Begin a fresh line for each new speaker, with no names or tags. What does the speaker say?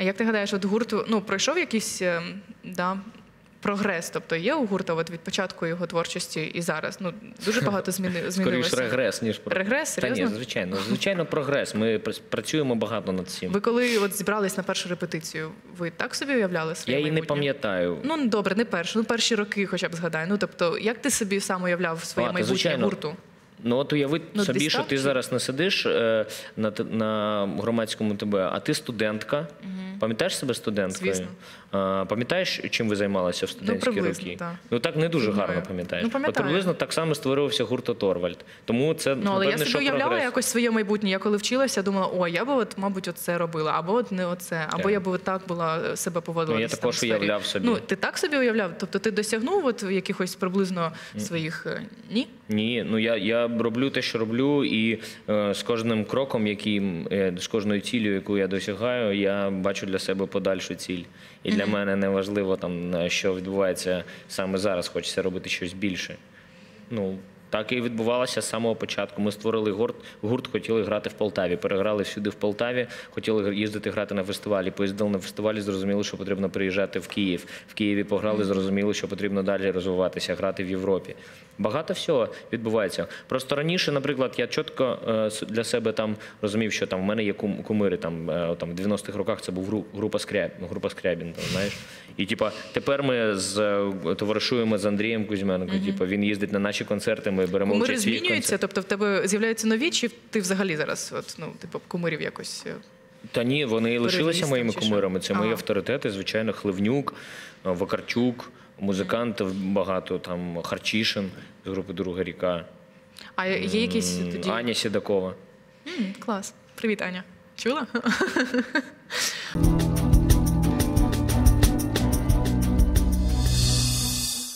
А як ти гадаєш, от гурту ну пройшов якийсь е, да, прогрес? Тобто є у гурту от від початку його творчості і зараз? Ну дуже багато зміни
Скоріше
змінилося.
регрес, ніж про-
Регрес?
Та ні, звичайно, звичайно, прогрес. Ми працюємо багато над цим.
Ви коли от зібрались на першу репетицію, ви так собі уявляли своє
Я її не пам'ятаю.
Ну добре, не першу, ну перші роки, хоча б згадай. Ну тобто, як ти собі сам уявляв своє
А,
майбутнє
звичайно.
гурту?
Ну от уяви
Ну,
собі, що ти
чи?
зараз не сидиш е, на, на громадському ТБ, а ти студентка. Пам'ятаєш себе студенткою?
Звісно.
А, пам'ятаєш, чим ви займалися в студентські
приблизно,
роки?
так.
Ну так не дуже
Думаю.
гарно пам'ятаєш.
Ну,
От
пам'ятаю.
приблизно так само створювався гурт Торвальд. Тому це
Ну, але я собі уявляла
прогрес.
якось своє майбутнє. Я коли вчилася, думала, о, я би от, мабуть, оце робила, або от не оце, або
Так.
я би так була е, себе поводила.
Ну, я
там
також
сфері.
уявляв собі.
Ну, ти так собі уявляв? Тобто ти досягнув от якихось приблизно своїх е, ні?
Ні, ну я, я роблю те, що роблю, і е, з кожним кроком, яким е, з кожною ціллю, яку я досягаю, я бачу для себе подальшу ціль. І для мене не важливо там, що відбувається саме зараз. Хочеться робити щось більше. Ну, так і відбувалося з самого початку. Ми створили гурт, гурт, хотіли грати в Полтаві. Переграли всюди в Полтаві, хотіли їздити грати на фестивалі. Поїздили на фестивалі, зрозуміли, що потрібно приїжджати в Київ. В Києві пограли, зрозуміли, що потрібно далі розвиватися, грати в Європі. Багато всього відбувається. Просто раніше, наприклад, я чітко е, для себе там розумів, що там в мене є кум- кумири. Там, е, там в 90-х роках це був група Скряб, група Скрябін, там, знаєш. І типа тепер ми з е, товаришуємо з Андрієм Кузьменко. Типа він їздить на наші концерти. Ми беремо
Кумири
участь
змінюються, тобто в тебе з'являються нові, чи ти взагалі зараз, от, ну, типу, кумирів якось. е,
Та ні, вони лишилися моїми кумирами. Це мої авторитети, звичайно, Хливнюк, е, Вакарчук, музикантів багато, там Харчишин з групи Друга ріка,
А є якісь тоді.
Аня Сідакова.
М, клас. Привіт, Аня. Чула?